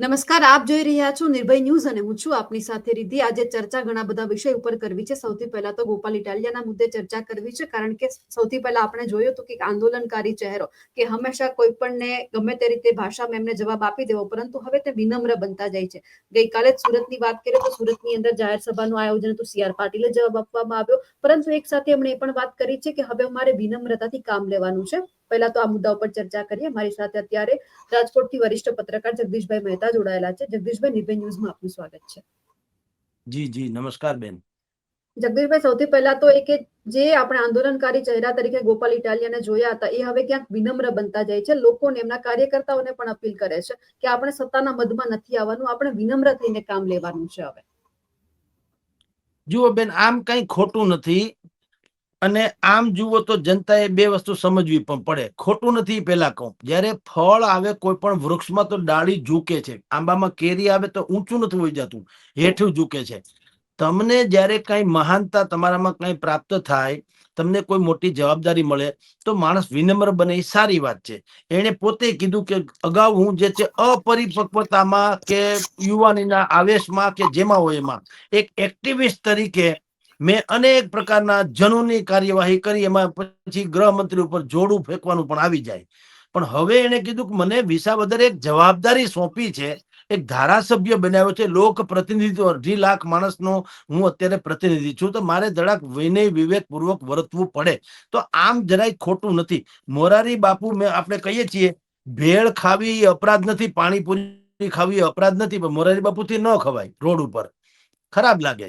નમસ્કાર, આપ જોઈ રહ્યા છો નિર્ભય ન્યૂઝ અને હું છું આપની સાથે રીધિ આજે ચર્ચા ઘણા બધા વિષય ઉપર કરવી છે. સૌથી પહેલા તો ગોપાલ ઇટાલિયાના મુદ્દે ચર્ચા કરવી છે, કારણ કે સૌથી પહેલા આપણે જોયું હતું કે આંદોલનકારી ચહેરો કે હંમેશા કોઈ પણને ગમે તે રીતે ભાષામાં એમને જવાબ આપી દેવો, પરંતુ હવે તે વિનમ્ર બનતા જાય છે. ગઈકાલે સુરતની વાત કરીએ તો સુરતની અંદર જાહેર સભાનું આયોજન હતું. સીઆર પાટીલે જવાબ આપવામાં આવ્યો. પરંતુ એક સાથે એમણે એ પણ વાત કરી છે કે હવે અમારે વિનમ્રતાથી કામ લેવાનું છે. પહેલા તો આ મુદ્દા ઉપર ચર્ચા કરીએ. મારી સાથે અત્યારે રાજકોટથી વરિષ્ઠ પત્રકાર જગદીશભાઈ મહેતા જોડાયેલા છે. જગદીશભાઈ નિર્ભય ન્યૂઝમાં આપનું સ્વાગત છે. જી જી નમસ્કાર બેન. જગદીશભાઈ સૌથી પહેલા તો એ કે જે આપણે આંદોલનકારી ચહેરા તરીકે ગોપાલ ઇટાલિયાને જોયા હતા એ હવે ક્યાંક વિનમ્ર બનતા જાય છે. લોકોને એમના કાર્યકર્તાઓને પણ અપીલ કરે છે કે આપણે સત્તાના મધમાં નથી આવવાનું આપણે વિનમ્ર થઈને કામ લેવાનું છે હવે. જુઓ બેન આમ કઈ ખોટું નથી. અને આમ જુઓ તો જનતાએ બે વસ્તુ સમજવી પણ પડે. ખોટું નથી પેલા કહું. જ્યારે ફળ આવે કોઈ પણ વૃક્ષમાં તો ડાળી ઝૂકે છે. આંબામાં કેરી આવે તો ઊંચું નથી હોઈ જતું. હેઠું ઝૂકે છે. તમને જ્યારે કઈ મહાનતા તમારામાં કઈ પ્રાપ્ત થાય, તમને કોઈ મોટી જવાબદારી મળે, તો માણસ વિનમ્ર બને એ સારી વાત છે. એણે પોતે કીધું કે અગાઉ હું જે છે અપરિપક્વતામાં કે યુવાનીના આવેશમાં કે જેમાં હોય એમાં, એક એક્ટિવિસ્ટ તરીકે મેં અનેક પ્રકારના જનૂની કાર્યવાહી કરી, એમાં પછી ગૃહમંત્રી ઉપર જોડું ફેંકવાનું પણ આવી જાય. પણ હવે એને કીધું કે મને વિસાવદરે એક જવાબદારી સોંપી છે, એક ધારાસભ્ય બનાવ્યો છે લોક પ્રતિનિધિત્વ અઢી લાખ માણસનો હું અત્યારે પ્રતિનિધિ છું, તો મારે જરાક વિનય વિવેકપૂર્વક વર્તવું પડે. તો આમ જરાય ખોટું નથી. મોરારી બાપુ મેં આપણે કહીએ છીએ, ભેળ ખાવી અપરાધ નથી, પાણીપુરી ખાવી અપરાધ નથી, પણ મોરારી બાપુથી ન ખવાય રોડ ઉપર. ખરાબ લાગે.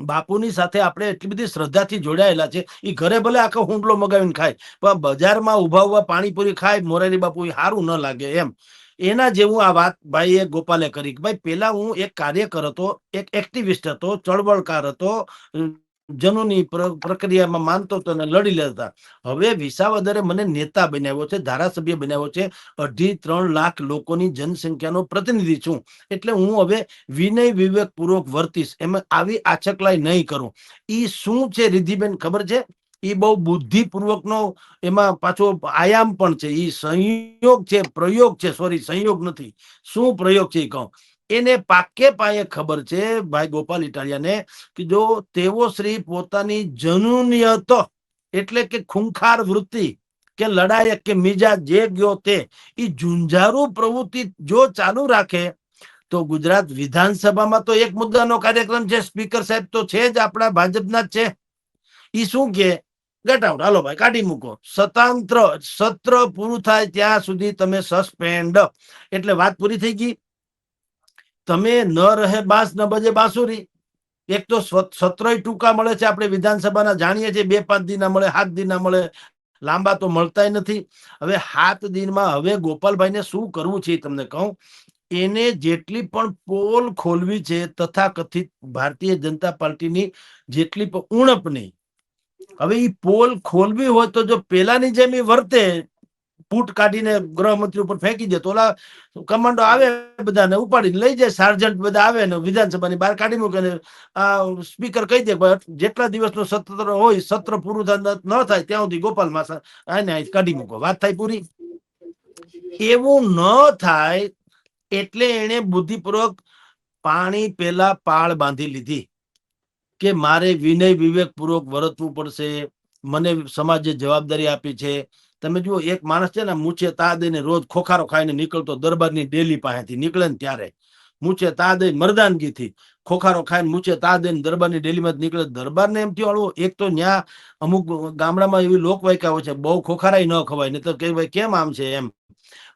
બાપુની સાથે આપણે એટલી બધી શ્રદ્ધાથી જોડાયેલા છે. એ ઘરે ભલે આખો હુંડલો મગાવીને ખાય, પણ બજારમાં ઊભા ઊભા પાણીપુરી ખાય, મોરારી બાપુ એ સારું ન લાગે એમ. એના જેવું આ વાત ભાઈએ ગોપાલે કરી ભાઈ, પેલા હું એક કાર્યકર હતો, એક એક્ટિવિસ્ટ હતો, ચળવળકાર હતો જનુની પ્ર- પ્રક્રિયામાં માનતો હતો અને લડી લેતા. હવે વિસાવદરે મને નેતા બનાવ્યો છે, ધારાસભ્ય બનાવ્યો છે. અઢી ત્રણ લાખ લોકોની જનસંખ્યાનો પ્રતિનિધિ છું. એટલે હું હવે વિનય વિવેક પૂર્વક વર્તીશ. એમાં આવી આછકલાઈ નહીં કરું. ઈ શું છે રિદ્ધિબેન? ખબર છે? એ બહુ બુદ્ધિપૂર્વકનો એમાં પાછો આયામ પણ છે. એ સંયોગ છે, પ્રયોગ છે. સોરી સંયોગ નથી. શું પ્રયોગ છે એ કહું? એને પાકે પાયે ખબર છે ભાઈ ગોપાલ ઇટાલિયાને કે જો તેઓ શ્રી પોતાની જનુનિયત એટલે કે ખુંખાર વૃત્તિ કે લડાયક કે મિજાજ જે ગયો તે એ ઝુંઝારું પ્રવૃત્તિ જો ચાલુ રાખે તો ગુજરાત વિધાનસભામાં તો એક મુદ્દાનો કાર્યક્રમ છે. સ્પીકર સાહેબ તો છે જ આપણા ભાજપના જ છે. એ શું કે? ગેટ આઉટ હાલો ભાઈ, કાઢી મૂકો. સ્વતંત્ર સત્ર પૂરું થાય ત્યાં સુધી તમે સસ્પેન્ડ. એટલે વાત પૂરી થઈ ગઈ. તમે ન રહે બાસ, ન બજે બાંસુરી. એક તો સત્રય ટૂંકા મળે છે આપણે વિધાનસભાના જાણીએ છીએ, બે પાંચ દિના મળે, સાત દિના મળે, લાંબા તો મળતાય નથી. હવે સાત દિનમાં હવે ગોપાલભાઈને શું કરવું છે તમને કહું. એને જેટલી પણ પોલ ખોલવી છે તથાકથિત ભારતીય જનતા પાર્ટીની જેટલી પણ ઉણપની. હવે એ પોલ ખોલવી હોય તો જો પેલાની જેમ એ વર્તે બૂટ કાઢીને ગૃહમંત્રી ઉપર ફેંકી દે ઓલા કમાન્ડો આવે બધાને, ઉપાડીને લઈ જાય સાર્જન્ટ બધા આવે ને વિધાનસભાની બહાર કાઢી મૂકે ને, આ સ્પીકર કહી દે જેટલા દિવસનું સત્ર હોય, સત્ર પૂરું ન થાય ત્યાં સુધી ગોપાલ માસા આને અહીં કાઢી મૂકો. વાત થાય પૂરી? એવું ન થાય એટલે એને બુદ્ધિપૂર્વક પાણી પેલા પાળ બાંધી લીધી કે મારે વિનય વિવેક પૂર્વક વર્તવું પડશે, મને સમાજે જવાબદારી આપી છે તમે જુઓ, એક માણસ છે ને મૂછે તા દઈને રોજ ખોખારો ખાઈને નીકળતો દરબારની ડેલી પાસેથી, નીકળે ને ત્યારે. મૂછે તા દઈ મરદાનગીથી ખોખારો ખાઈને મૂછે તા દઈને દરબારની ડેલીમાં નીકળે. દરબારને એમ થયું હળવો એક તો ત્યાં અમુક ગામડામાં એવી લોકવાયકાઓ છે, બહુ ખોખારાય ન ખવાય. ને તો કે, ભાઈ, કેમ આમ છે? એમ.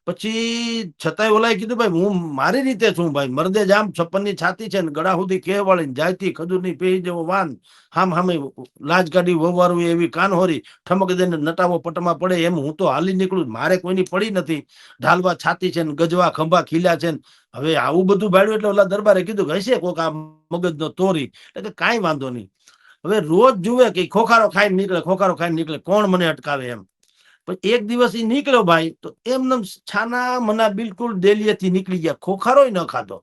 પછી છતાંય ઓલાએ કીધું, ભાઈ, હું મારી રીતે છું, ભાઈ, મરદે જામ છપ્પનની છાતી છે ને ગળા સુધી કે કેવાળી જાયતી, ખજૂરની પેહી જેવો વાન, હામ હામે લાજ કાઢી વવારું એવી કાનહોરી, ઠમક દઈને નટાવો પટમાં પડે એમ હું તો હાલી નીકળું, મારે કોઈની પડી નથી, ઢાલવા છાતી છે ને ગજવા ખંભા ખીલ્યા છે ને, હવે આવું બધું ભાડ્યું એટલે ઓલા દરબારે કીધું હશે કોક આ મગજનો તોરી, એટલે કે કાંઈ વાંધો નહીં. હવે રોજ જુએ કે ખોખારો ખાઈને નીકળે, ખોખારો ખાઈને નીકળે, કોણ મને અટકાવે એમ? પણ એક દિવસ એ નીકળ્યો ભાઈ, તો એમને છાના મના બિલકુલ ડેલીએથી નીકળી ગયા. ખોખારોય ન ખાધો.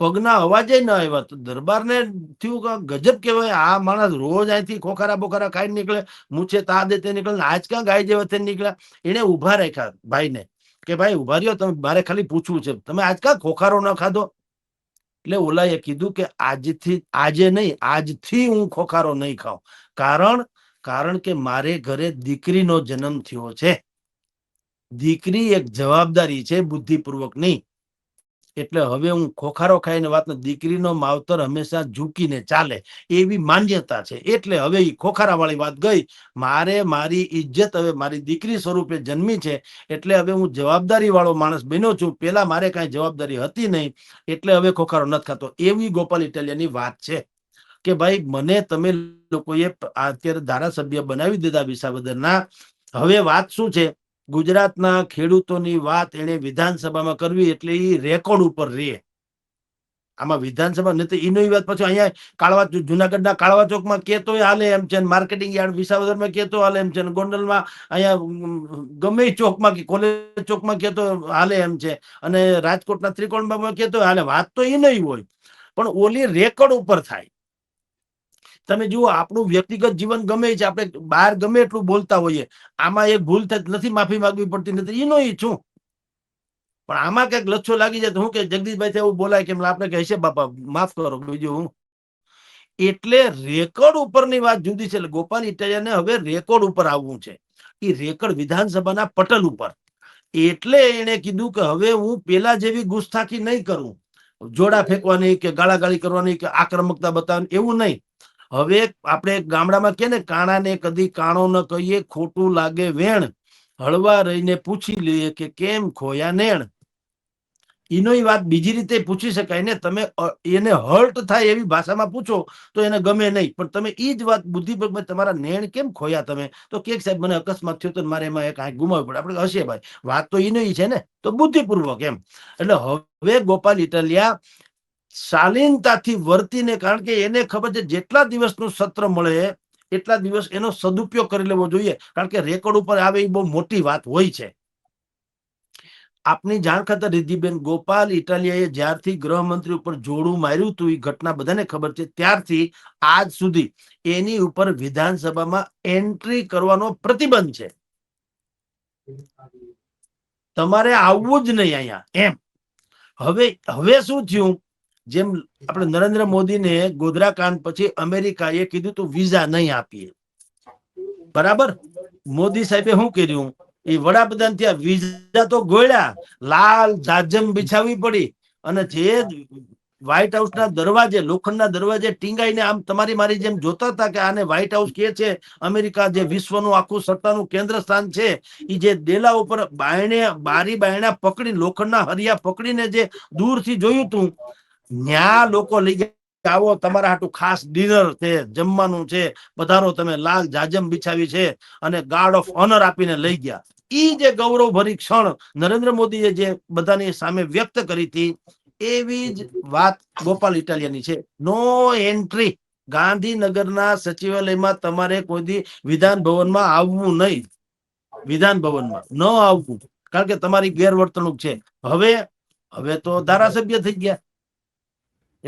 પગના અવાજે ન આવ્યા. તો દરબારને થયું કે ગજબ કહેવાય. આ માણસ રોજ અહીંથી ખોખારા બોખારા ખાઈ નીકળે, મૂછે તા દે તે નીકળે આજ ક્યાં ગાય જેવા તે નીકળ્યા? એને ઊભા રાખ્યા ભાઈને કે ભાઈ ઊભા રહ્યો, તમે મારે ખાલી પૂછવું છે. તમે આજ ક્યાં ખોખારો ન ખાધો? એટલે ઓલાએ કીધું કે આજથી, આજે નહીં, આજથી હું ખોખારો નહીં ખાઉં. કારણ કારણ કે મારે ઘરે દીકરીનો જન્મ થયો છે. દીકરી એક જવાબદારી છે, બુદ્ધિપૂર્વક નહીં. એટલે હવે હું ખોખારો ખાઈને વાત દીકરીનો માવતર હંમેશા ઝૂકીને ચાલે એવી માન્યતા છે. એટલે હવે એ ખોખારા વાળી વાત ગઈ, મારે મારી ઇજ્જત હવે મારી દીકરી સ્વરૂપે જન્મી છે. એટલે હવે હું જવાબદારી વાળો માણસ બન્યો છું. પેલા મારે કાંઈ જવાબદારી હતી નહીં. એટલે હવે ખોખારો નથી ખાતો. એવી ગોપાલ ઇટાલિયાની વાત છે. કે ભાઈ, મને તમે લોકોએ અત્યારે ધારાસભ્ય બનાવી દીધા વિસાવદરના. હવે વાત શું છે? ગુજરાતના ખેડૂતોની વાત એને વિધાનસભામાં કરવી એટલે એ રેકોર્ડ ઉપર રહે. આમાં વિધાનસભા નથી એની વાત પછી અહીંયા કાળવા જુનાગઢના કાળવા ચોકમાં કેતો હાલે એમ છે માર્કેટિંગ યાર્ડ વિસાવદરમાં કેતો હાલે એમ છે ગોંડલમાં અહીંયા ગમે ચોકમાં કે કોલેજ ચોકમાં કેતો હાલે એમ છે, અને રાજકોટના ત્રિકોણમાં કેતો હાલે વાત તો એ નહીં હોય. પણ ઓલી રેકોર્ડ ઉપર થાય. તમે જુઓ, આપણું વ્યક્તિગત જીવન ગમે છે, આપણે બહાર ગમે એટલું બોલતા હોઈએ, આમાં એક ભૂલ નથી, માફી માંગવી પડતી નથી, એનો છું. પણ આમાં કંઈક લચ્છો લાગી જાય હું કે, જગદીશભાઈ એવું બોલાય કે આપણે કહે છે બાપા, માફ કરો, બીજું હું. એટલે રેકોર્ડ ઉપરની વાત જુદી છે ગોપાલ ઇટાલિયાને હવે રેકોર્ડ ઉપર આવવું છે. એ રેકોર્ડ વિધાનસભાના પટલ ઉપર. એટલે એને કીધું કે, હવે હું પેલા જેવી ગુસ્તાખી નહીં કરું. જોડા ફેંકવાની કે, ગાળાગાળી કરવાની કે, આક્રમકતા બતાવવાની, એવું નહીં. હવે આપણે ગામડામાં કે ને, કાણાને કદી કાણો ન કહીએ, ખોટું લાગે વેણ. હળવા રહીને પૂછી લઈએ કે કેમ ખોયા નેણ? એનોય વાત બીજી રીતે પૂછી શકાય ને, તમે એને હર્ટ થાય એવી ભાષામાં પૂછો તો એને ગમે નહીં. પણ તમે એ જ વાત બુદ્ધિપૂર્વક તમારા નેણ કેમ ખોયા તમે? તો કે સાહેબ, મને અકસ્માત થયો તો મારે એમાં કાંઈક ગુમાવવું પડે. આપણે હશે ભાઈ. વાત તો એનો છે ને, તો બુદ્ધિપૂર્વક એમ. એટલે હવે ગોપાલ ઇટાલિયા શાલીનતાથી વર્તીને કારણ કે એને ખબર છે જેટલા દિવસનું સત્ર મળે, એટલા દિવસ એનો સદુપયોગ કરી લેવો જોઈએ. કારણ કે રેકોર્ડ ઉપર આવે એ બહુ મોટી વાત હોય છે. આપની જાણ ખાતર રિદ્ધિબેન ગોપાલ ઇટાલિયાએ જ્યારથી ગૃહમંત્રી ઉપર જોડું માર્યું હતું એ ઘટના બધાને ખબર છે. ત્યારથી આજ સુધી એની ઉપર વિધાનસભામાં એન્ટ્રી કરવાનો પ્રતિબંધ છે. તમારે આવવું જ નહીં અહીંયા. એમ. હવે હવે શું થયું? જેમ આપણે નરેન્દ્ર મોદીને ગોધરા કાંડ પછી અમેરિકાએ કીધું તો વિઝા નહીં આપીએ. બરાબર? મોદી સાહેબે શું કર્યું? એ વડાપ્રધાન ત્યાં વિઝા તો ગોળ્યા. લાલ જાજમ બિછાવી પડી. અને જે વ્હાઈટ હાઉસના દરવાજે, લોખંડના દરવાજે ટીંગાઈને આમ તમારી મારી જેમ જોતા હતા કે આને વ્હાઇટ હાઉસ કે છે, અમેરિકા જે વિશ્વનું આખું સત્તાનું કેન્દ્ર સ્થાન છે એ જે ડેલા ઉપર બાયણે, બારી બાયણા પકડી લોખંડના હરિયા પકડીને જે દૂરથી જોયું તું ન્યા લોકો લઈ આવો, તમારા હાટુ ખાસ ડિનર છે, જમવાનું છે, બધાનો તમે લાલ જાજમ બિછાવી છે અને ગાર્ડ ઓફ ઓનર આપીને લઈ ગયા. ઈ જે ગૌરવ ભરી ક્ષણ નરેન્દ્ર મોદીએ જે બધાની સામે વ્યક્ત કરી હતી, એવી જ વાત ગોપાલ ઇટાલિયાની છે. નો એન્ટ્રી ગાંધીનગરના સચિવાલયમાં તમારે કોઈ વિધાન ભવનમાં આવવું નહીં. વિધાન ભવનમાં ન આવવું. કારણ કે તમારી ગેરવર્તણૂક છે. હવે હવે તો ધારાસભ્ય થઈ ગયા.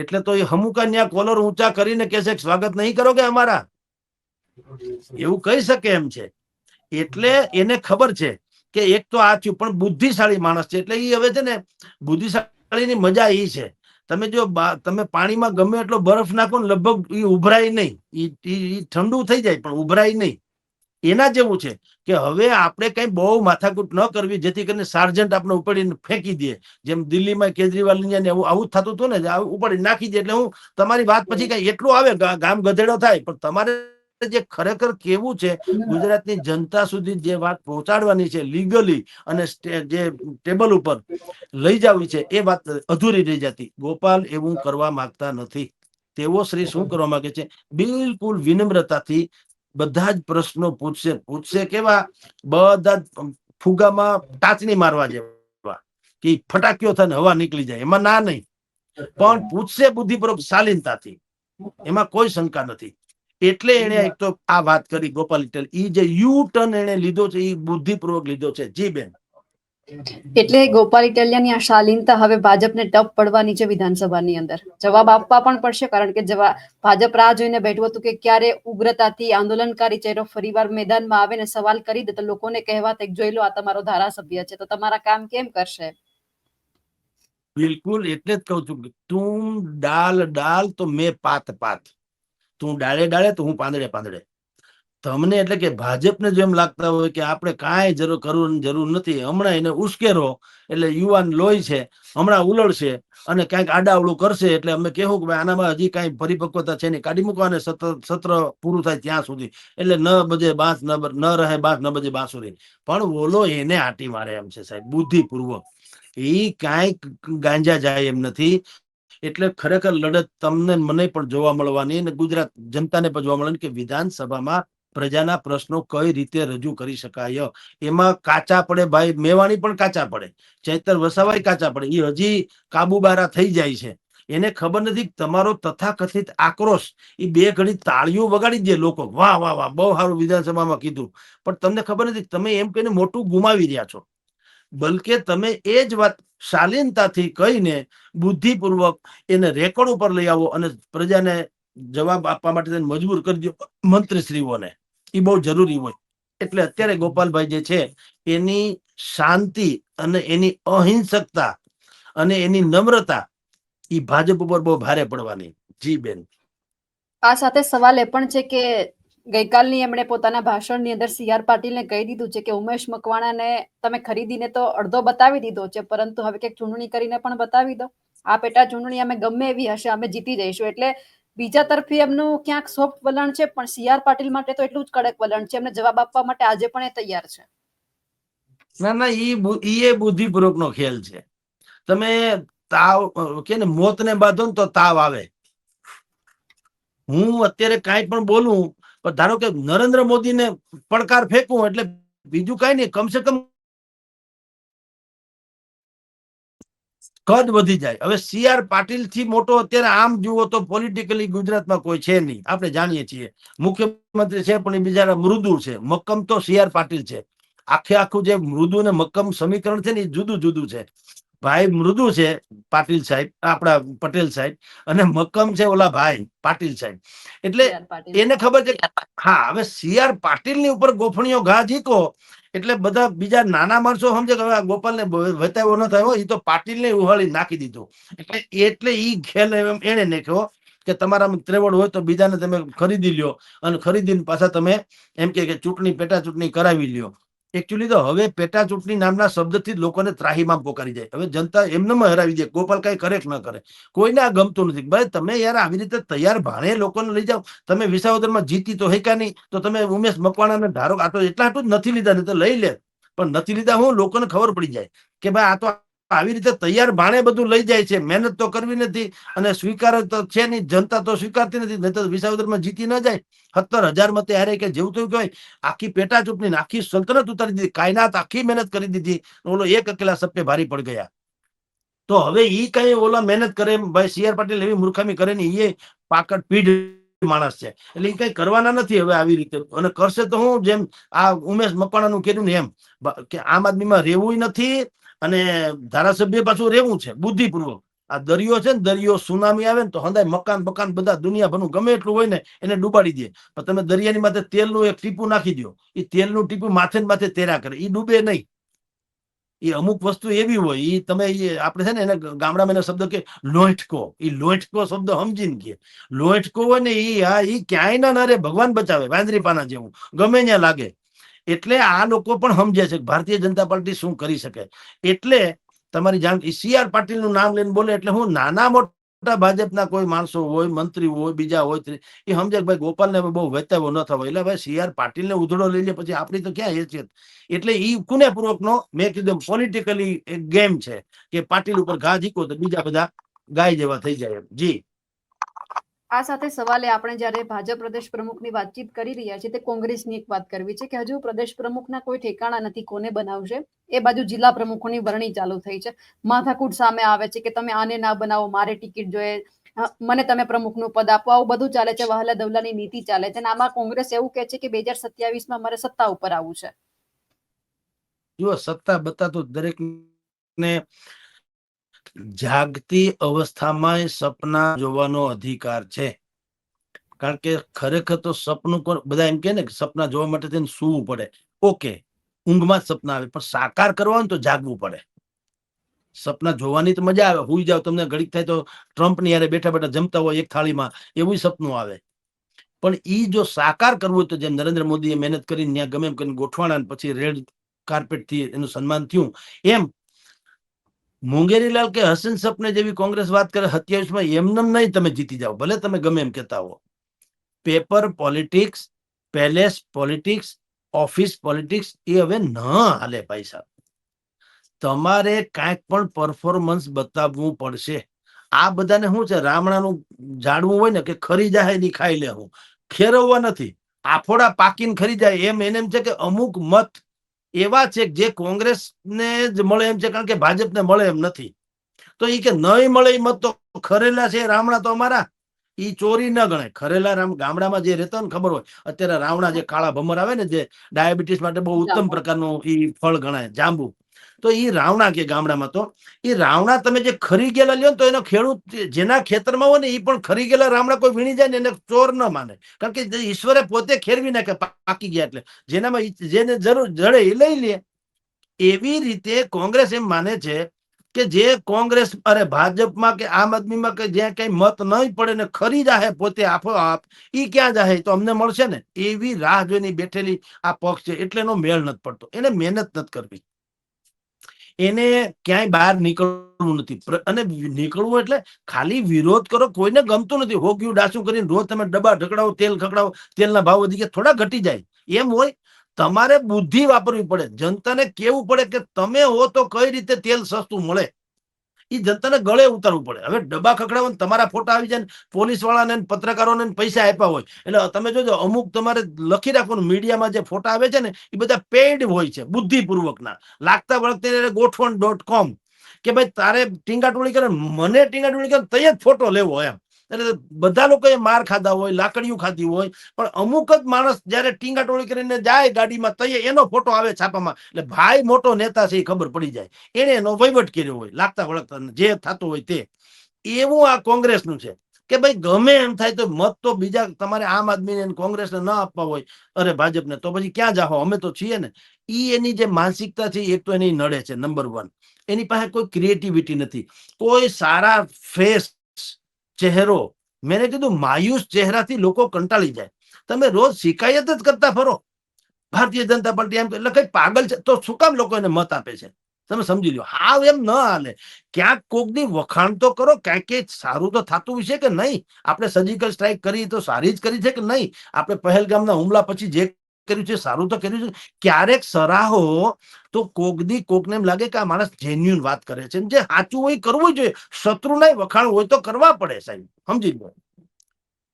એટલે તો એ હમુકા ન્યા કોલર ઊંચા કરીને કે કે સ્વાગત નહીં કરો કે અમારા? એવું કહી શકે એમ છે. એટલે એને ખબર છે કે એક તો આ થયું, પણ બુદ્ધિશાળી માણસ છે. એટલે એ હવે છે ને, બુદ્ધિશાળીની મજા એ છે. તમે જો તમે પાણીમાં ગમે એટલો બરફ નાખો ને, લગભગ એ ઉભરાય નહીં. ઈ ઠંડુ થઈ જાય, પણ ઉભરાય નહીં. એના જેવું છે કે હવે આપણે કઈ બહુ માથાકૂટ ન કરવી જેથી કરીને સાર્જન્ટ આપણે ઉપાડીને ફેંકી દે. જેમ દિલ્હીમાં કેજરીવાલ ને આવું આવું થતું હતું ને ઉપાડી નાખી દે. એટલે હું તમારી વાત પછી કઈ એટલું આવે ગામ ગધેડો થાય પણ તમારે જે ખરેખર કેવું છે ગુજરાતની જનતા સુધી જે વાત પહોંચાડવાની છે લીગલી અને જે ટેબલ ઉપર લઈ જવી છે એ વાત અધૂરી રહી જતી. ગોપાલ એવું કરવા માંગતા નથી. તેઓ શ્રી શું કરવા માંગે છે? બિલકુલ વિનમ્રતાથી બધા જ પ્રશ્નો પૂછશે. પૂછશે કેવા? બધા ફુગામાં ટાચણી મારવા જેવા કે ફટાકીઓ થઈને હવા નીકળી જાય. એમાં ના નહીં. પણ પૂછશે બુદ્ધિપૂર્વક શાલીનતાથી એમાં કોઈ શંકા નથી. એટલે એને એક તો આ વાત કરી ગોપાલ ઇટલ. ઈ જે યુ ટર્ન એને લીધો છે એ બુદ્ધિપૂર્વક લીધો છે. જી બેન. એટલે ગોપાલ ઇટાલિયાની આ શાલીનતા હવે ભાજપને ટપ પડવાની છે વિધાનસભાની અંદર. જવાબ આપવા પણ પડશે કારણ કે જવા, ભાજપ રાહ જોઈને બેઠું હતું કે ક્યારે ઉગ્રતાથી આંદોલનકારી ચહેરો ફરીવાર મેદાનમાં આવે ને સવાલ કરી દે તો લોકોને કહેવાત એક જોઈ લો, આ તમારો ધારાસભ્ય છે. તો તમારા કામ કેમ કરશે? બિલકુલ, એટલે જ કહું છું તું ડાલ ડાલ તો મેં પાત પાત. તું ડાળે ડાળે તો હું પાંદડે પાંદડે. તમને એટલે કે ભાજપને જેમ લાગતા હોય કે આપણે કાંઈ જરૂર કરવું જરૂર નથી, હમણાં એને ઉશ્કેરો એટલે યુવાન લોહી છે, હમણાં ઉલળશે અને ક્યાંક આડાવડું કરશે એટલે અમે કહેવું કે ભાઈ આનામાં હજી કાંઈ પરિપક્વતા છે નહીં. કાઢી મૂકવાને સત્ર સત્ર પૂરું થાય ત્યાં સુધી. એટલે ન બજે બાંસ, ન ન રહે બાંસ, ન બજે બાંસુરી. પણ બોલો એને આટી મારે એમ છે સાહેબ, બુદ્ધિપૂર્વક. એ કાંઈક ગાંજા જાય એમ નથી. એટલે ખરેખર લડત તમને મને પણ જોવા મળવાની અને ગુજરાત જનતાને પણ જોવા મળવાની કે વિધાનસભામાં પ્રજાના પ્રશ્નો કઈ રીતે રજૂ કરી શકાય? એમાં કાચા પડે ભાઈ, મેવાણી પણ કાચા પડે, ચૈતર વસાવાય કાચા પડે એ હજી કાબુબારા થઈ જાય છે. એને ખબર નથી તમારો તથાકથિત આક્રોશ એ બે ઘડી તાળીઓ વગાડી દે લોકો. વાહ વાહ વાહ, બહુ સારું વિધાનસભામાં કીધું. પણ તમને ખબર નથી, તમે એમ કહીને મોટું ગુમાવી રહ્યા છો. બલકે તમે એ જ વાત શાલીનતાથી કહીને બુદ્ધિપૂર્વક એને રેકોર્ડ ઉપર લઈ આવો અને પ્રજાને જવાબ આપવા માટે મજબૂર કરી દો મંત્રીશ્રીઓને. એ બહુ જરૂરી હોય. એટલે અત્યારે ગોપાલભાઈ જે છે, એની શાંતિ અને એની અહિંસકતા અને એની નમ્રતા એ ભાજપ ઉપર બહુ ભારે પડવાની. જી બેન. આ સાથે સવાલ એ પણ છે કે ગઈકાલની એમણે પોતાના ભાષણની અંદર સી આર પાટીલને કહી દીધું છે કે ઉમેશ મકવાણાને તમે ખરીદીને તો અડધો બતાવી દીધો છે, પરંતુ હવે કંઈક ચૂંટણી કરીને પણ બતાવી દો. આ પેટા ચૂંટણી અમે ગમે એવી હશે, અમે જીતી જઈશું. એટલે બીજા તરફી એમનું ક્યાંક સોફ્ટ વલણ છે, પણ સી આર પાટીલ માટે તો એટલું જ કડક વલણ છે. એમને જવાબ આપવા માટે આજે પણ એ તૈયાર છે. ના ના, ઈ એ બુદ્ધિપૂર્વક નો ખેલ છે. તમે તાવ કે ને મોત ને બાંધો ને તો તાવ આવે. હું અત્યારે કાંઈ પણ બોલું, પણ ધારો કે નરેન્દ્ર મોદીને પડકાર ફેંકું એટલે બીજું કાંઈ નહીં, કમસે કમ કદ વધી જાય. હવે સી આર પાટીલથી મોટો અત્યારે આમ જુઓ તો પોલિટિકલી ગુજરાતમાં કોઈ છે નહીં. આપણે જાણીએ છીએ. મુખ્યમંત્રી છે પણ એ બિચારા મૃદુ છે. મક્કમ તો સી આર પાટીલ છે. આખે આખું જે મૃદુ ને મક્કમ સમીકરણ છે ને એ જુદું જુદું છે. ભાઈ મૃદુ છે પાટીલ સાહેબ આપણા પટેલ સાહેબ અને મક્કમ છે ઓલા ભાઈ પાટીલ સાહેબ. એટલે એને ખબર છે હા હવે સી આર પાટીલની ઉપર ગોફણીઓ ઘા ઝીકો એટલે બધા બીજા નાના માણસો સમજે કે હવે ગોપાલને વતાવ્યો ન થયો એ તો પાટીલને ઉહાળી નાખી દીધું. એટલે એટલે એ ખેલ એમ એને નાખ્યો કે તમારામાં ત્રેવડ હોય તો બીજાને તમે ખરીદી લ્યો અને ખરીદીને પાછા તમે એમ કે ચૂંટણી પેટા ચૂંટણી કરાવી લ્યો. એકચ્યુઅલી તો હવે પેટા ચૂંટણી નામના શબ્દથી જ લોકોને ત્રાહીમાં પોકારી જાય. હવે જનતા એમને હરાવી દે. ગોપાલ કઈ કરે ન કરે? કોઈને આ ગમતું નથી. ભાઈ, તમે યાર આવી રીતે તૈયાર ભાણે લોકોને લઈ જાઓ. તમે વિસાવદરમાં જીતી તો હૈકા નહીં? તો તમે ઉમેશ મકવાણાને ધારો આ તો એટલા હાટું જ નથી લીધા, નહીં તો લઈ લે. પણ નથી લીધા હું લોકોને ખબર પડી જાય કે ભાઈ આ તો આવી રીતે તૈયાર ભાણે બધું લઈ જાય છે. મહેનત તો કરવી નથી અને સ્વીકાર તો છે નહીં. જનતા તો સ્વીકારતી નથી. નહીં તો વિસાવદરમાં જીતી ન જાય. સત્તર હજાર મતે હારે કે જેવું થયું કહેવાય આખી પેટા ચૂંટણી આખી સલ્તનત ઉતારી દીધી. કાયનાત આખી મહેનત કરી દીધી. ઓલો એક અકેલા સપ્પે ભારી પડ ગયા. તો હવે ઈ કઈ ઓલા મહેનત કરે ભાઈ સી આર પાટીલ એવી મૂર્ખામી કરે ને એ પાકડ પીઢ માણસ છે. એટલે એ કઈ કરવાના નથી હવે આવી રીતે. અને કરશે તો હું જેમ આ ઉમેશ મકવાણાનું કીધું ને એમ. કે આમ આદમીમાં રહેવું નથી અને ધારાસભ્ય પાછું રહેવું છે, બુદ્ધિપૂર્વક. આ દરિયો છે ને, દરિયો સુનામી આવે ને તો હંદાય મકાન મકાન બધા દુનિયાભરનું ગમે એટલું હોય ને, એને ડૂબાડી દે. પણ તમે દરિયાની માથે તેલનું એક ટીપું નાખી દો એ તેલનું ટીપું માથે ને માથે તેરા કરે. એ ડૂબે નહીં. એ અમુક વસ્તુ એવી હોય એ તમે આપણે છે ને, એને ગામડામાં એનો શબ્દ કે લોહીટકો એ લોહીટકો શબ્દ સમજીને કે. લોહીટકો હોય ને એ આ એ ક્યાંય ના ના રે ભગવાન બચાવે વાંદરી પાના જેવું. ગમે ત્યાં લાગે. એટલે આ લોકો પણ સમજે છે ભારતીય જનતા પાર્ટી શું કરી શકે. એટલે તમારી જાણ સીઆર પાટીલનું નામ લઈને બોલે એટલે હું નાના મોટા ભાજપના કોઈ માણસો હોય, મંત્રી હોય, બીજા હોય એ સમજે ભાઈ ગોપાલને બહુ વેતાવો ન થવો. એટલે ભાઈ સીઆર પાટીલને ઉધડો લઈ લે, પછી આપણી તો ક્યાં હેસિયત? એટલે એ કુને પૂર્વકનો મેં કીધું પોલિટિકલી એક ગેમ છે કે પાટીલ ઉપર ઘા ઝીકો તો બીજા બધા ગાય જેવા થઈ જાય એમ. જી. આ સાથે સવાલે આપણે જ્યારે ભાજપ પ્રદેશ પ્રમુખની વાતચીત કરી રહ્યા છીએ, તે કોંગ્રેસની એક વાત કરવી છે કે હજુ પ્રદેશ પ્રમુખના કોઈ ઠેકાણા નથી, કોને બનાવશે? એ બાજુ જિલ્લા પ્રમુખોની વરણી ચાલુ થઈ છે. માથાકૂટ સામે આવે છે કે તમે આને ના બનાવો, મારે ટિકિટ જોઈએ મને તમે પ્રમુખનું પદ આપો, આવું બધું ચાલે છે, વહાલા દવલાની નીતિ ચાલે છે. અને આમાં કોંગ્રેસ એવું કહે છે કે બે હજાર સત્યાવીસમાં મારે સત્તા ઉપર આવવું છે. જો સત્તા બતાતું દરેક ને જાગતી અવસ્થામાં સપના જોવાનો અધિકાર છે. કારણ કે ખરેખર તો સપનું બધા એમ કે ને સપના જોવા માટે તેને સૂવું પડે. ઓકે ઊંઘમાં સપના આવે, પણ સાકાર કરવાનું તો જાગવું પડે. સપના જોવાની તો મજા આવે. હુઈ જાવ તમને ઘડીક થાય તો ટ્રમ્પની યારે બેઠા બેઠા જમતા હોય એક થાળીમાં, એવું સપનું આવે. પણ એ જો સાકાર કરવું તો જેમ નરેન્દ્ર મોદીએ મહેનત કરીને ત્યાં ગમે એમ કરીને ગોઠવાણા પછી રેડ કાર્પેટથી એનું સન્માન થયું, એમ મોંગેરીલાલ કે હસન સપને જેવી કોંગ્રેસ વાત કરે સત્યાવીસમાં એમનેમ નહીં તમે જીતી જાઓ, ભલે તમે ગમે એમ કહેતા હો. Paper politics, palace politics, office politics એ હવે ન હાલે ભાઈ સાહેબ. તમારે કાંઈક પણ પરફોર્મન્સ બતાવવું પડશે. આ બધાને શું છે, રામણાનું જાડવું હોય ને કે ખરી જાય ની ખાઈ લે હું ખેરવવા નથી. આફોડા પાકીને ખરી જાય એમ એને એમ છે કે અમુક મત એવા છે કે જે કોંગ્રેસને જ મળે એમ છે કારણ કે ભાજપને મળે એમ નથી. તો એ કે નહીં મળે એ મત તો ખરેલા છે રામણા તો અમારા. ઈ ચોરી ન ગણાય ખરેલા રામ ગામડામાં જે રહેતા ને ખબર હોય અત્યારે રાવણા જે કાળા ભમર આવે ને જે ડાયાબિટીસ માટે બહુ ઉત્તમ. પ્રકારનું ઈ ફળ ગણાય જાંબુ. તો એ રાવણા કે ગામડામાં તો એ રાવણા તમે જે ખરી ગયેલા લ્યો તો એનો ખેડૂત જેના ખેતરમાં હોય ને એ પણ ખરી ગયેલા રામણા કોઈ વીણી જાય ને એને ચોર ન માને. કારણ કે ઈશ્વરે પોતે ખેરવી નાખે પાકી ગયા એટલે. જેનામાં જેને જરૂર જડે એ લઈ લે. એવી રીતે કોંગ્રેસ એમ માને છે કે જે કોંગ્રેસ, અરે ભાજપમાં કે આમ આદમીમાં કે જ્યાં કઈ મત નહીં પડે ને ખરી જાહે પોતે આપો આપ, ઈ ક્યાં જાહે? તો અમને મળશે ને. એવી રાહ જોઈને બેઠેલી આ પક્ષ છે. એટલે એનો મેળ નથી પડતો. એને મહેનત નથી કરવી. એને ક્યાંય બહાર નીકળવું નથી. અને નીકળવું એટલે ખાલી વિરોધ કરો, કોઈને ગમતું નથી. હોગ્યું ડાસું કરીને રોજ તમે ડબ્બા ઢકડાવો, તેલ ખકડાવો તેલના ભાવ વધી ગયા, થોડા ઘટી જાય. એમ હોય, તમારે બુદ્ધિ વાપરવી પડે. જનતાને કેવું પડે કે તમે હો તો કઈ રીતે તેલ સસ્તું મળે? એ જનતાને ગળે ઉતારવું પડે. હવે ડબ્બા ખકડાવો તમારા ફોટા આવી જાય પોલીસ વાળાને પત્રકારોને પૈસા આપ્યા હોય. એટલે તમે જોજો, અમુક તમારે લખી રાખવાનું, મીડિયામાં જે ફોટા આવે છે ને એ બધા પેઇડ હોય છે, બુદ્ધિપૂર્વકના. લાગતા વળગતે ગોઠવણ ડોટ કોમ કે ભાઈ તારે ટીંગાટોળી કરે મને ટીંગાટોળી કરે તૈયાર ફોટો લેવો એમ. એટલે બધા લોકોએ માર ખાધા હોય, લાકડીઓ ખાધી હોય, પણ અમુક જ માણસ જયારે ટીંગાટોળી કરીને જાય ગાડીમાં તઈ એનો ફોટો આવે છાપામાં. એટલે ભાઈ મોટો નેતા છે એ ખબર પડી જાય. એને એનો વહીવટ કર્યો હોય, લાગતા વળગતા જે થતું હોય તે. એવું આ કોંગ્રેસનું છે કે ભાઈ ગમે એમ થાય તો મત તો બીજા તમારે આમ આદમીને કોંગ્રેસને ન આપવા હોય. અરે ભાજપને તો પછી ક્યાં જાહો? અમે તો છીએ ને. ઈ એની જે માનસિકતા છે એક તો એની નડે છે નંબર વન એની પાસે કોઈ ક્રિએટિવિટી નથી. કોઈ સારા ફેસ ચહેરો. મેં કીધું, માયુસ ચહેરાથી લોકો કંટાળી જાય. તમે રોજ શિકાયત જ કરતા ફરો. ભારતીય જનતા પાર્ટી એમ એટલે કઈ પાગલ છે. તો શું કામ લોકો એને મત આપે છે? તમે સમજી લો હાવ એમ ન હાલે. ક્યાંક કોકની વખાણ તો કરો, ક્યાંક સારું તો થતું છે કે નહીં? આપણે સર્જિકલ સ્ટ્રાઇક કરી તો સારી જ કરી છે કે નહીં? આપણે પહેલગામના હુમલા પછી જે કર્યું છે, સારું તો કર્યું છે. ક્યારેક સરાહો તો કોકની કોકને એમ લાગે કે આ માણસ જેન્યુન વાત કરે છે. જે સાચું હોય કરવું જોઈએ. શત્રુ નહીં વખાણ હોય તો કરવા પડે સાહેબ. સમજી લો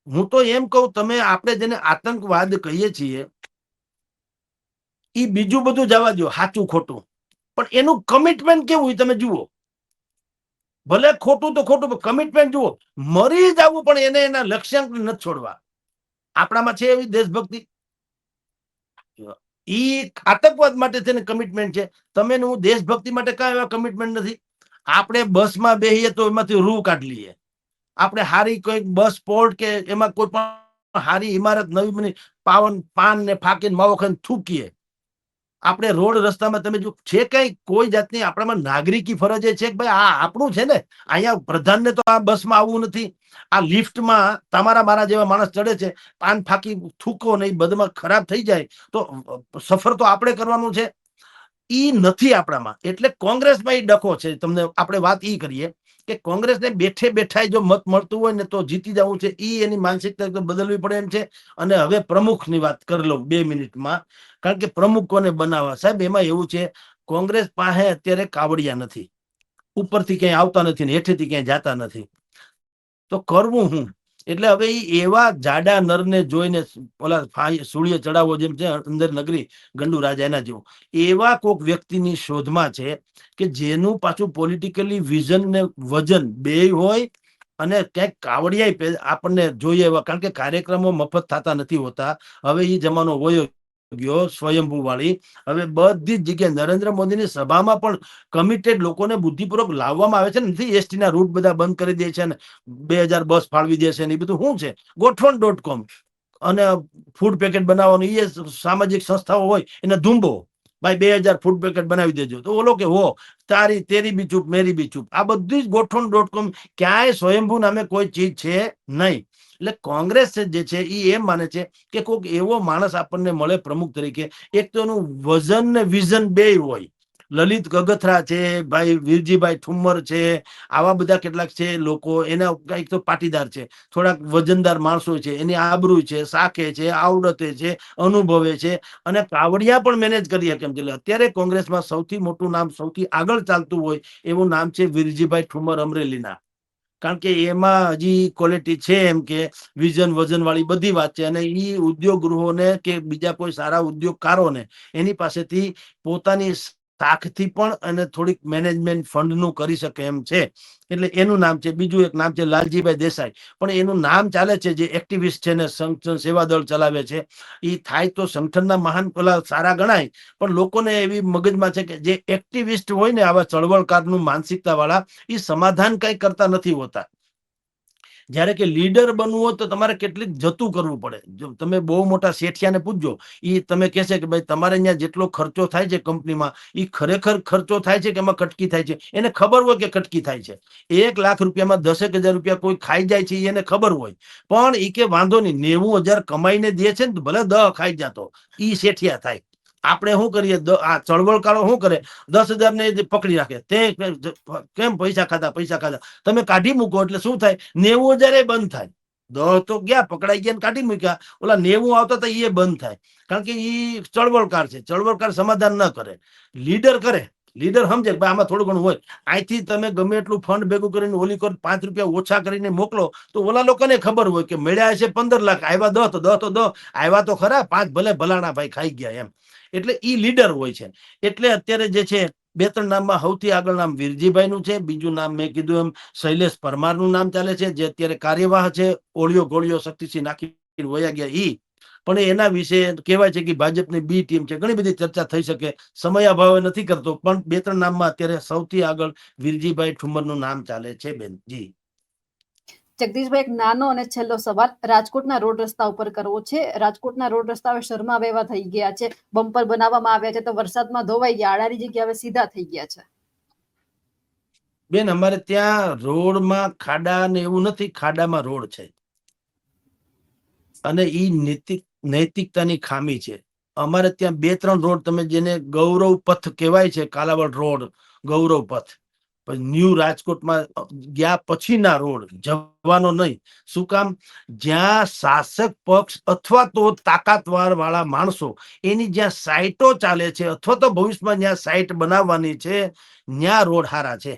હું તો એમ કહું, તમે આપણે જેને આતંકવાદ કહીએ છીએ એ બીજું બધું જવા દો સાચું ખોટું. પણ એનું કમિટમેન્ટ કેવું હોય તમે જુઓ. ભલે ખોટું તો ખોટું કમિટમેન્ટ જુઓ. મરી જવું પણ એને એના લક્ષ્યાંક નથી છોડવા. આપણામાં છે એવી દેશભક્તિ? ઈ આતંકવાદ માટે છે ને કમિટમેન્ટ છે. તમે હું દેશભક્તિ માટે કયા એવા કમિટમેન્ટ નથી. આપણે બસમાં બેહીએ તો એમાંથી રૂ કાઢી લઈએ. આપણે હારી કોઈ બસ, પોર્ટ કે એમાં કોઈ પણ હારી ઇમારત નવી બની, પાવન, પાન ને ફાકીને માવો થૂકીએ. આપણે રોડ રસ્તામાં તમે જો છે કઈ કોઈ જાતની આપણામાં નાગરિકી ફરજ એ છે કે ભાઈ આ આપણું છે ને, અહીંયા પ્રધાનને તો આ બસમાં આવવું નથી. આ લિફ્ટમાં તમારા મારા જેવા માણસ ચડે છે, પાન ફાકી થૂકો ને બધમાં ખરાબ થઈ જાય, તો સફર તો આપણે કરવાનું છે. ઈ નથી આપણામાં. એટલે કોંગ્રેસમાં એ ડખો છે. તમને આપણે વાત ઈ કરીએ. કે કોંગ્રેસને બેઠે બેઠા જો મત મળતું હોય ને તો જીતી જવું છે એ એની માનસિકતા બદલવી પડે એમ છે. અને હવે પ્રમુખની વાત કરી લઉં બે મિનિટમાં, કારણ કે પ્રમુખ કોને બનાવવા? સાહેબ, એમાં એવું છે, કોંગ્રેસ પાસે અત્યારે કાવડિયા નથી. ઉપરથી ક્યાંય આવતા નથી ને હેઠેથી ક્યાંય જાતા નથી. તો કરવું હું? એટલે હવે એવા જાડા નરને જોઈને ઓલા ફાઈ- ચડાવવો ચડાવો જેમ છે, અંદર નગરી ગંડુ રાજા એના જેવું. એવા કોક વ્યક્તિની શોધમાં છે કે જેનું પાછું પોલિટિકલી વિઝન ને વજન બે હોય અને ક્યાંક કાવડિયાય આપણને જોઈએ એવા. કારણ કે કાર્યક્રમો મફત થતા નથી હોતા. હવે એ જમાનો વયો ગયો સ્વયંભૂ વાળી હવે બધી જ જગ્યાએ નરેન્દ્ર મોદીની સભામાં પણ કમિટેડ લોકોને બુદ્ધિપૂર્વક લાવવામાં આવે છે નથી એસટીના રૂટ બધા બંધ કરી દે છે ને. બે હજાર બસ ફાળવી દે છે ને. એ બધું શું છે? ગોઠવણ ડોટ કોમ અને ફૂડ પેકેટ બનાવવાનું. એ સામાજિક સંસ્થાઓ હોય, એને ધૂંબો. ભાઈ બે હજાર ફૂડ પેકેટ બનાવી દેજો. તો ઓલો કે, હો, તારી, તેરી બી ચૂપ, મેરી બી ચૂપ. આ બધી જ ગોઠવણ ડોટ કોમ ક્યાંય સ્વયંભૂ નામે કોઈ ચીજ છે નહીં. એટલે કોંગ્રેસ જે છે એ એમ માને છે કે કોઈક એવો માણસ આપણને મળે પ્રમુખ તરીકે. એક તો એનું વજન ને વિઝન બે હોય. લલિત ગગથરા છે, ભાઈ વીરજીભાઈ ઠુમ્મર છે, આવા બધા કેટલાક છે લોકો, એના કંઈક તો પાટીદાર છે. થોડાક વજનદાર માણસો છે, એની આબરૂ છે, સાખે છે, આવડતે છે, અનુભવે છે અને કાવડિયા પણ મેનેજ કરી શકે એમ છે અત્યારે કોંગ્રેસમાં સૌથી મોટું નામ, સૌથી આગળ ચાલતું હોય એવું નામ છે વીરજીભાઈ ઠુમ્મર અમરેલીના. કારણ કે એમાં હજી ક્વોલિટી છે એમ કે વિઝન વજન વાળી બધી વાત છે અને એ ઉદ્યોગ ગૃહોને કે બીજા કોઈ સારા ઉદ્યોગકારોને એની પાસેથી પોતાની તાકથી પણ અને થોડીક મેનેજમેન્ટ ફંડનું કરી શકે એમ છે. એટલે એનું નામ છે, બીજું એક નામ છે, લાલજીભાઈ દેસાઈ. પણ એનું નામ ચાલે છે, જે એક્ટિવિસ્ટ છે ને સંગઠન સેવા દળ ચલાવે છે એ થાય તો સંગઠનના મહાન પેલા સારા ગણાય. પણ લોકોને એવી મગજમાં છે કે જે એક્ટિવિસ્ટ હોય ને આવા ચળવળકારનું માનસિકતા વાળા એ સમાધાન કઈ કરતા નથી હોતા. જ્યારે કે લીડર બનવું હોય તો તમારે કેટલીક જતું કરવું પડે. જો તમે બહુ મોટા શેઠિયાને પૂછજો એ તમે કહેશે કે ભાઈ તમારે અહીંયા જેટલો ખર્ચો થાય છે કંપનીમાં એ ખરેખર ખર્ચો થાય છે કે એમાં કટકી થાય છે? એને ખબર હોય કે કટકી થાય છે. એક લાખ રૂપિયામાં દસેક હજાર રૂપિયા કોઈ ખાઈ જાય છે એને ખબર હોય. પણ એ કે વાંધો નહીં, નેવું હજાર કમાઈને દે છે ને ભલે દહ ખાઈ જતો. એ શેઠિયા થાય. આપણે શું કરીએ? આ ચળવળકારો શું કરે? દસ હજાર ને પકડી રાખે તે કેમ પૈસા ખાધા? પૈસા ખાધા. તમે કાઢી મૂકો એટલે શું થાય? નેવું હજાર બંધ થાય. દસ તો ગયા, પકડાઈ ગયા કાઢી મૂક્યા. ઓલા નેવું આવતા તો એ બંધ થાય. કારણ કે એ ચળવળકાર છે. ચળવળકાર સમાધાન ન કરે. લીડર કરે. લીડર સમજે ભાઈ આમાં થોડું ઘણું હોય. અહીંથી તમે ગમે એટલું ફંડ ભેગું કરીને ઓલી કરો, પાંચ રૂપિયા ઓછા કરીને મોકલો, તો ઓલા લોકોને ખબર હોય કે મળ્યા છે પંદર લાખ આવ્યા દસ તો દસ તો દસ આવ્યા તો ખરા, પાંચ ભલે ભલાણા ભાઈ ખાઈ ગયા એમ. એટલે ઈ લીડર હોય છે. એટલે અત્યારે જે છે, બે ત્રણ નામમાં સૌથી આગળ નામ વીરજીભાઈ નું છે, બીજું નામ મેં કીધું એમ શૈલેષ પરમારનું નામ ચાલે છે, જે અત્યારે કાર્યવાહ છે, ઓળિયો ગોળિયો શક્તિસિંહ નાખી વયા ગયા ઈ. પણ એના વિશે કહેવાય છે કે ભાજપની બી ટીમ છે. ઘણી બધી ચર્ચા થઈ શકે. સમય અભાવે નથી કરતો પણ બે ત્રણ નામમાં અત્યારે સૌથી આગળ વિરજીભાઈ ઠુમરનું નામ ચાલે છે બેન. જી. જગદીશભાઈ એક નાનો અને છેલ્લો સવાલ. રાજકોટના રોડ રસ્તા ઉપર કરવો છે. રાજકોટના રોડ રસ્તા હવે શર્મા વેવા થઈ ગયા છે. બમ્પર બનાવવામાં આવ્યા છે તો વરસાદમાં ધોવાઈ ગયા. આડાની જગ્યા હવે સીધા થઈ ગયા છે. બેન અમારે ત્યાં રોડમાં ખાડા ને એવું નથી. ખાડામાં રોડ છે. અને ઈ નૈતિક નૈતિકતાની ખામી છે. અમારે ત્યાં બે ત્રણ રોડ તમે જેને ગૌરવ પથ કહેવાય છે, કાલાવડ રોડ, ગૌરવ પથ. ન્યૂ રાજકોટમાં ગયા પછીના રોડ જવાનો નહીં. શું કામ? જ્યાં શાસક પક્ષ અથવા તો તાકાતવાર વાળા માણસો, એની જ્યાં સાઇટો ચાલે છે અથવા તો ભવિષ્યમાં જ્યાં સાઇટ બનાવવાની છે, ત્યાં રોડ હારા છે.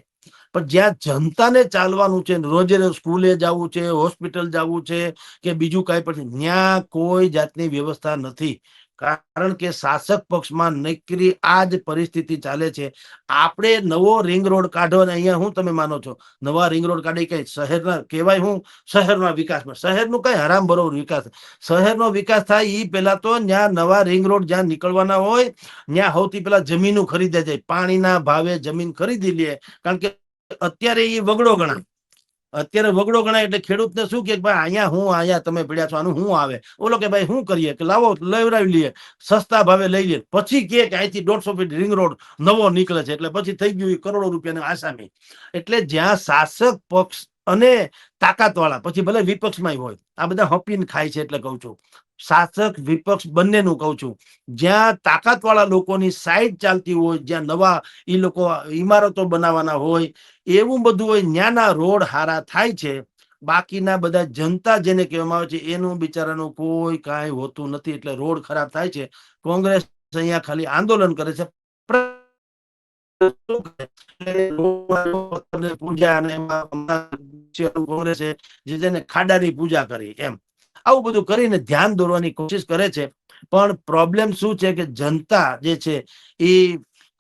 પણ જ્યાં જનતાને ચાલવાનું છે, રોજે રોજ સ્કૂલે જવું છે, હોસ્પિટલ જવું છે કે બીજું કાંઈ પણ ત્યાં કોઈ જાતની વ્યવસ્થા નથી. કારણ કે શાસક પક્ષમાં નકરી આ જ પરિસ્થિતિ ચાલે છે. આપણે નવો રિંગ રોડ કાઢો અને અહીંયા હું તમે માનો છો? નવા રિંગ રોડ કાઢી કઈ શહેરના, કહેવાય હું શહેરના વિકાસમાં. શહેરનું કઈ હરામ બરોબર વિકાસ. શહેરનો વિકાસ થાય એ પહેલા તો ત્યાં નવા રિંગ રોડ જ્યાં નીકળવાના હોય, ત્યાં સૌથી પહેલા જમીનો ખરીદે જાય. પાણીના ભાવે જમીન ખરીદી લે. કારણ કે અત્યારે એ વગડો ગણાય. અત્યારે વગડો ગણાય એટલે ખેડૂતને શું કે ભાઈ, અહીંયા હું, અહીંયા તમે પીડ્યા છો, આનું શું આવે? ઓલો કે, ભાઈ શું કરીએ? કે, લાવો લેવડાવી લઈએ, સસ્તા ભાવે લઈ લઈએ. પછી કે કે, અહીંથી દોઢસો ફીટ રિંગ રોડ નવો નીકળે છે. એટલે પછી થઈ ગયું કરોડો રૂપિયાની આસામી. એટલે જ્યાં શાસક પક્ષ અને તાકાત વાળા પછી ભલે વિપક્ષમાં હોય, આ બધા હપીને ખાય છે એટલે કહું છું. શાસક વિપક્ષ બંનેનું કહું છું. જ્યાં તાકાત વાળા લોકોની સાઈડ ચાલતી હોય, જ્યાં નવા એ લોકો ઇમારતો બનાવવાના હોય, એવું બધું હોય, ન્યાના રોડ હારા થાય છે. બાકીના બધા જનતા જેને કહેવામાં આવે છે, એનું બિચારાનું કોઈ કાંઈ હોતું નથી, એટલે રોડ ખરાબ થાય છે. કોંગ્રેસ અહીંયા ખાલી આંદોલન કરે છે. પૂજા અને જેને ખાડાની પૂજા કરી, એમ. આવું બધું કરીને ધ્યાન દોરવાની કોશિશ કરે છે. પણ પ્રોબ્લેમ શું છે કે જનતા જે છે એ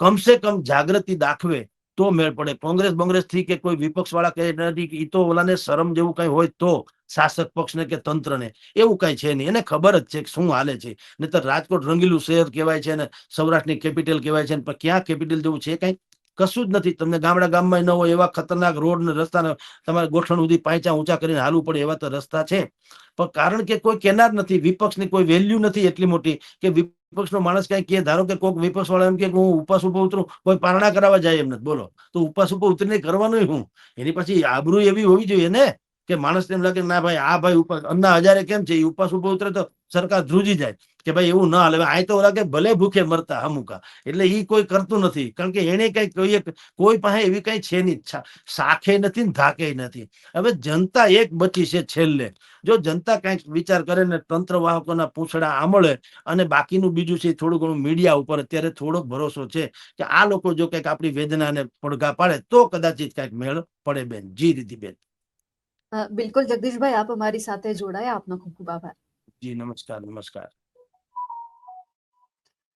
કમસે કમ જાગૃતિ દાખવે તો મેળ પડે. કોંગ્રેસ બોંગ્રેસથી કે કોઈ વિપક્ષ વાળા કહે નથી ઈ તો ઓલાને શરમ જેવું કઈ હોય તો શાસક પક્ષને કે તંત્રને. એવું કઈ છે નહીં. એને ખબર જ છે કે શું હાલે છે. નહીતર રાજકોટ રંગીલું શહેર કહેવાય છે ને સૌરાષ્ટ્રની કેપિટલ કહેવાય છે ને પણ ક્યાં કેપિટલ જેવું છે કઈ? કશું જ નથી. તમને ગામડા ગામમાં ન હોય એવા ખતરનાક રોડ ને રસ્તા તમારે ગોઠણ સુધી પાંચા ઊંચા કરીને હાલવું પડે એવા તો રસ્તા છે. પણ કારણ કે કોઈ કેનાર નથી, વિપક્ષની કોઈ વેલ્યુ નથી એટલી મોટી કે વિપક્ષનો માણસ કઈ કે ધારો કે કોઈક વિપક્ષ વાળા એમ કે હું ઉપવાસ ઉપર ઉતરું, કોઈ પારણા કરાવવા જાય એમ નથી. બોલો. તો ઉપવાસ ઉપર ઉતરીને કરવાનું હું એની પછી આબરૂ એવી હોવી જોઈએ ને કે માણસ એમ લાગે ના ભાઈ, આ ભાઈ ઉપવાસ, અન્ના હજારે કેમ છે? એ ઉપવાસ ઉપર ઉતરે તો સરકાર ધ્રુજી જાય. કે ભાઈ એવું ના હાલે. આ તો લાગે ભલે ભૂખે મરતા અમુકા. એટલે એ કોઈ કરતું નથી. કારણ કે એને કઈ કોઈ કોઈ પાસે એવી કઈ છે નહીં. શાખે નથી ને ધાકે નથી. હવે જનતા એક બચી છે છેલ્લે. જો જનતા કંઈક વિચાર કરે ને તંત્ર વાહકોના પૂંછડા આમળે અને બાકીનું બીજું છે થોડું ઘણું મીડિયા ઉપર અત્યારે થોડોક ભરોસો છે કે આ લોકો જો કંઈક આપણી વેદનાને પડઘા પાડે તો કદાચિત કંઈક મેળ પડે બેન. જી દીધી બેન. બિલકુલ જગદીશભાઈ આપ અમારી સાથે જોડાયા. આપનો ખૂબ ખૂબ આભાર. જી નમસ્કાર નમસ્કાર.